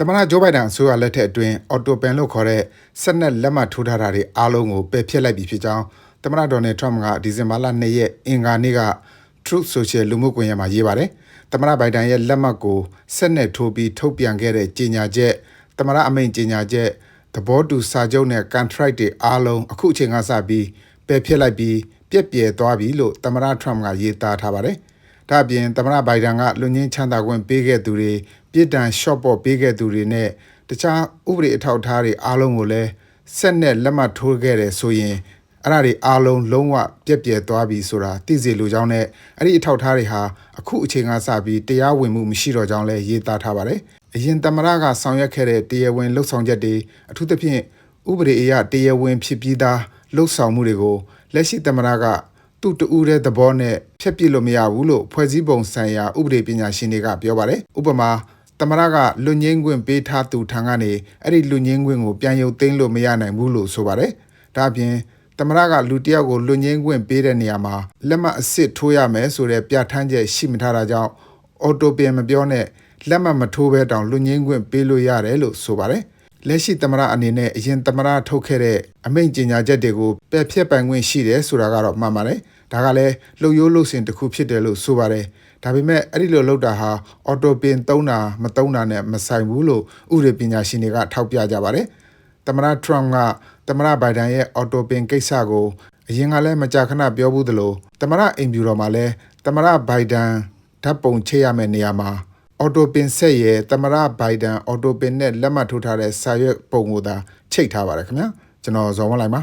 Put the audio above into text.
သမ္မတဂျိုးဘိုင်ဒန်အစိုးရလက်ထက်အတွင်းအော်တိုပင်လို့ခေါ်တဲ့စက်နက်လက်မှတ်ထိုးထားတာတွေအားလုံးကိုပယ်ဖျက်လိုက်ပြီဖြစ်ကြောင်းသမ္မတဒေါ်နယ်ထရမ့်ကဒီဇင်ဘာလ2ရက်အင်္ဂါနေ့က Truth Social လူမှုကွန်ရက်မှာရေးပါတယ်။သမ္မတဘိုင်ဒန်ရဲ့လက်မှတ်ကိုစက်နက်ထိုးပြီးထုတ်ပြန်ခဲ့တဲ့ကြေညာချက်သမ္မတအမိန့်ကြေညာချက်သဘောတူစာချုပ်နဲ့ contract တွေအားလုံးအခုအချိန်ကစပြီးပယ်ဖျက်လိုက်ပြီးပြက်ပြယ်သွားပြီလို့သမ္မတထရမ့်ကရေးသားထားပါတယ်။ ဒါ့အပြင်သမ္မတဘိုင်ဒန်ကလူငင်းချမ်းသာခွင့်ပေးခဲ့သူတွေပြည်တံ short ပေါ်ပေးခဲ့သူတွေနဲ့တခြားဥပဒေအထောက်အထားတွေအားလုံးကိုလည်းဆက်နဲ့လက်မှတ်ထိုးခဲ့တယ်ဆိုရင်အဲ့ဒါတွေအားလုံးလုံးဝပြက်ပြယ်သွားပြီဆိုတာသိစေလိုကြောင်းနဲ့အဲ့ဒီအထောက်အထားတွေဟာအခုအချိန်ကစပြီးတရားဝင်မှုမရှိတော့ကြောင်းလည်းရေးသားထားပါတယ်။အရင်သမ္မတကဆောင်ရွက်ခဲ့တဲ့တရားဝင်လှုပ်ဆောင်ချက်တွေအထူးသဖြင့်ဥပဒေအရတရားဝင်ဖြစ်ပြီးသားလှုပ်ဆောင်မှုတွေကိုလက်ရှိသမ္မတက သူ့တူတဲ့သဘောနဲ့ဖျက်ပစ်လို့မရဘူးလို့ဖွဲ့စည်းပုံဆိုင်ရာဥပဒေပညာရှင်တွေကပြောပါတယ်။ဥပမာတမရကလွတ်ငင်းခွင့်ပေးထားသူထံကနေအဲ့ဒီလွတ်ငင်းခွင့်ကိုပြန်ရုပ်သိမ်းလို့မရနိုင်ဘူးလို့ဆိုပါတယ်။ဒါ့အပြင်တမရကလူတစ်ယောက်ကိုလွတ်ငင်းခွင့်ပေးတဲ့နေရာမှာလက်မှတ်အစ်စ်ထိုးရမယ်ဆိုတဲ့ပြဋ္ဌာန်းချက်ရှိမထားတာကြောင့်အော်တိုပင်မပြောနဲ့လက်မှတ်မထိုးဘဲတောင်လွတ်ငင်းခွင့်ပေးလို့ရတယ်လို့ဆိုပါတယ်။ လက်ရှိသမ္မတအနေနဲ့အရင်သမ္မတထုတ်ခဲ့တဲ့အမိန့်ကြေညာချက်တွေကိုပယ်ဖျက်ပိုင်ခွင့်ရှိတယ်ဆိုတာကတော့မှန်ပါတယ်။ဒါကလည်းလှုပ်ရိုးလှုပ်စင်တစ်ခုဖြစ်တယ်လို့ဆိုပါတယ်။ဒါပေမဲ့အဲ့ဒီလိုလုပ်တာဟာအော်တိုပင်သုံးတာမသုံးတာနဲ့မဆိုင်ဘူးလို့ဥပဒေပညာရှင်တွေကထောက်ပြကြပါတယ်။သမ္မတထရမ့်ကသမ္မတဘိုင်ဒန်ရဲ့အော်တိုပင်ကိစ္စကိုအရင်ကလည်းမကြာခဏပြောဘူးသလိုသမ္မတအိမ်ဖြူတော်မှာလည်းသမ္မတဘိုင်ဒန်ဓာတ်ပုံချိတ်ရမယ့်နေရာမှာ အော်တိုပင်ဆက်ရဲ့သမရဘိုင်ဒန်အော်တိုပင်နဲ့လက်မှတ်ထိုးထားတဲ့စာရွက်ပုံကိုသာချိတ်ထားပါတယ်ခင်ဗျာကျွန်တော်ဇော်ဝင်းလိုက်ပါ